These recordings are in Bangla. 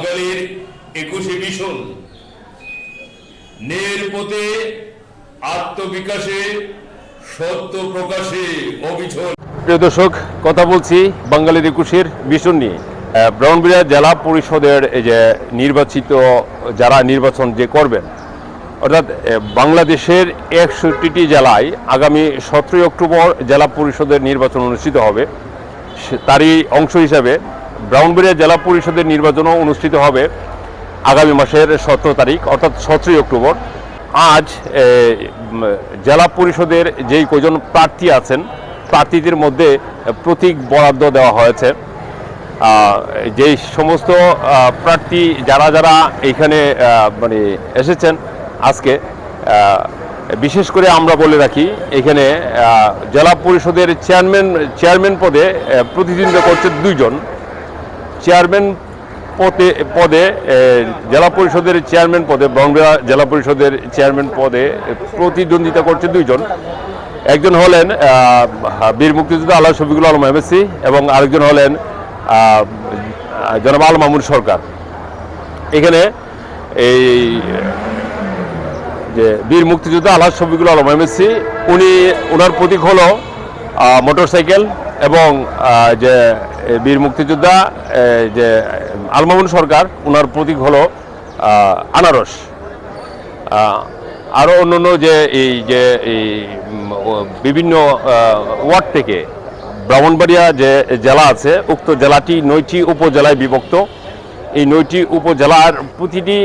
বাঙালির একুশে মিশন নের পথে আত্মবিকাশে সত্য প্রকাশে অবিচল। প্রিয় দর্শক, কথা বলছি বাঙালির একুশের ভীষণ নিয়ে। ব্রাহ্মণবাড়িয়া জেলা পরিষদের যে নির্বাচিত, যারা নির্বাচন যে করবেন, অর্থাৎ বাংলাদেশের একষট্টিটি জেলায় আগামী সতেরোই অক্টোবর জেলা পরিষদের নির্বাচন অনুষ্ঠিত হবে। তারই অংশ হিসাবে ব্রাহ্মণবাড়িয়া জেলা পরিষদের নির্বাচনও অনুষ্ঠিত হবে আগামী মাসের সতেরো তারিখ, অর্থাৎ সতেরোই অক্টোবর। আজ জেলা পরিষদের যেই কজন প্রার্থী আছেন, প্রার্থীদের মধ্যে প্রতীক বরাদ্দ দেওয়া হয়েছে। যেই সমস্ত প্রার্থী যারা যারা এখানে মানে এসেছেন আজকে বিশেষ করে আমরা বলে রাখি, এখানে জেলা পরিষদের চেয়ারম্যান চেয়ারম্যান পদে প্রতিদ্বন্দ্বিতা করছে দুইজন। চেয়ারম্যান পদে পদে জেলা পরিষদের চেয়ারম্যান পদে বঙ্গা জেলা পরিষদের চেয়ারম্যান পদে প্রতিদ্বন্দ্বিতা করছে দুইজন। একজন হলেন বীর মুক্তিযোদ্ধা আল্লাহ শফিকুল আলম এমএসসি এবং আরেকজন হলেন জনাব আল মামুন সরকার। এখানে এই যে বীর মুক্তিযোদ্ধা আল্লাহ শফিকুল আলম এমএসসি, উনি ওনার প্রতীক হলো মোটরসাইকেল এবং যে বীর মুক্তিযোদ্ধা যে আলমামুন সরকার ওনার প্রতীক হলো আনারস। আরও অন্য অন্য যে, এই যে, এই বিভিন্ন ওয়ার্ড থেকে, ব্রাহ্মণবাড়িয়া যে জেলা আছে, উক্ত জেলাটি নয়টি উপজেলায় বিভক্ত। এই নয়টি উপজেলার প্রতিটি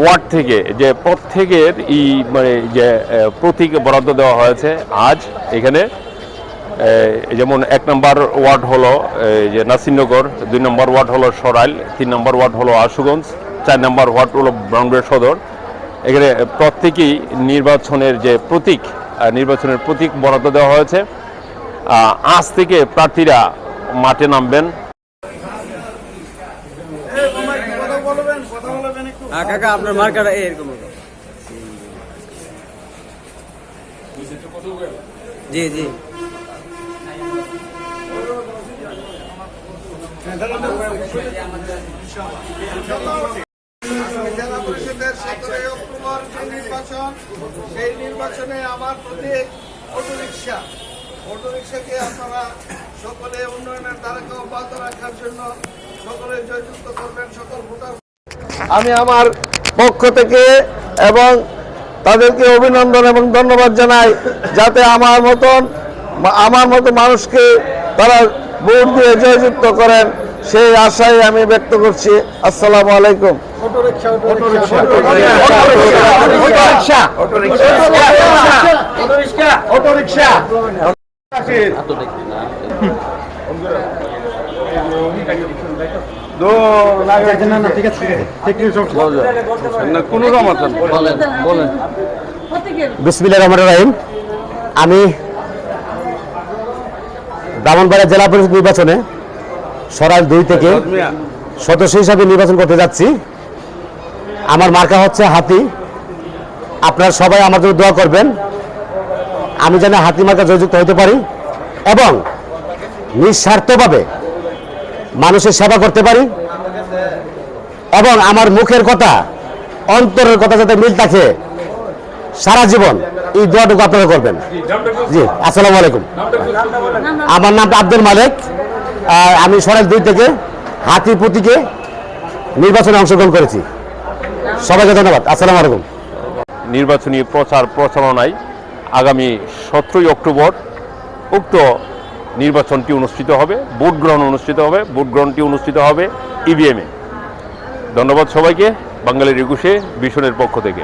ওয়ার্ড থেকে, যে প্রত্যেকের এই মানে যে প্রতীক বরাদ্দ দেওয়া হয়েছে আজ এখানে। যেমন এক নম্বর ওয়ার্ড হলো যে নাসিরনগর, দুই নম্বর ওয়ার্ড হলো সরাইল, তিন নম্বর ওয়ার্ড হলো আশুগঞ্জ, চার নম্বর ওয়ার্ড হলো ব্রাহ্মণবাড়িয়া সদর। এখানে প্রত্যেকেই নির্বাচনের যে প্রতীক নির্বাচনের প্রতীক বরাদ্দ দেওয়া হয়েছে। আজ থেকে প্রার্থীরা মাঠে নামবেন। জি জি। আমি আমার পক্ষ থেকে এবং তাদেরকে অভিনন্দন এবং ধন্যবাদ জানাই, যাতে আমার মতন, আমার মতো মানুষকে তারা ভোট দিয়ে জয়যুক্ত করেন সেই আশাই আমি ব্যক্ত করছি। আসসালামু আলাইকুম। বিসমিল্লাহ রহমান রাহিম। আমি ব্রাহ্মণবাড়িয়া জেলা পরিষদ নির্বাচনে সরাইল দুই থেকে সদস্য হিসাবে নির্বাচন করতে যাচ্ছি। আমার মার্কা হচ্ছে হাতি। আপনারা সবাই আমার জন্য দোয়া করবেন। আমি যেন হাতি মার্কা জয়যুক্ত হতে পারি এবং নিঃস্বার্থভাবে মানুষের সেবা করতে পারি এবং আমার মুখের কথা অন্তরের কথা যাতে মিল থাকে সারা জীবন এই দোয়াটুকু আপনারা করবেন। জি আসসালামু আলাইকুম। আমার নামটা আব্দুল মালিক। আর আমি সরাইল দুই থেকে হাতি প্রতীকে নির্বাচনে অংশগ্রহণ করেছি। সবাইকে ধন্যবাদ। আসসালামু আলাইকুম। নির্বাচনী প্রচার প্রচারণায় আগামী সতেরোই অক্টোবর উক্ত নির্বাচনটি অনুষ্ঠিত হবে ভোট গ্রহণ অনুষ্ঠিত হবে ভোট গ্রহণটি অনুষ্ঠিত হবে ইভিএমে ধন্যবাদ সবাইকে বাঙালির একুশে ভীষণের পক্ষ থেকে।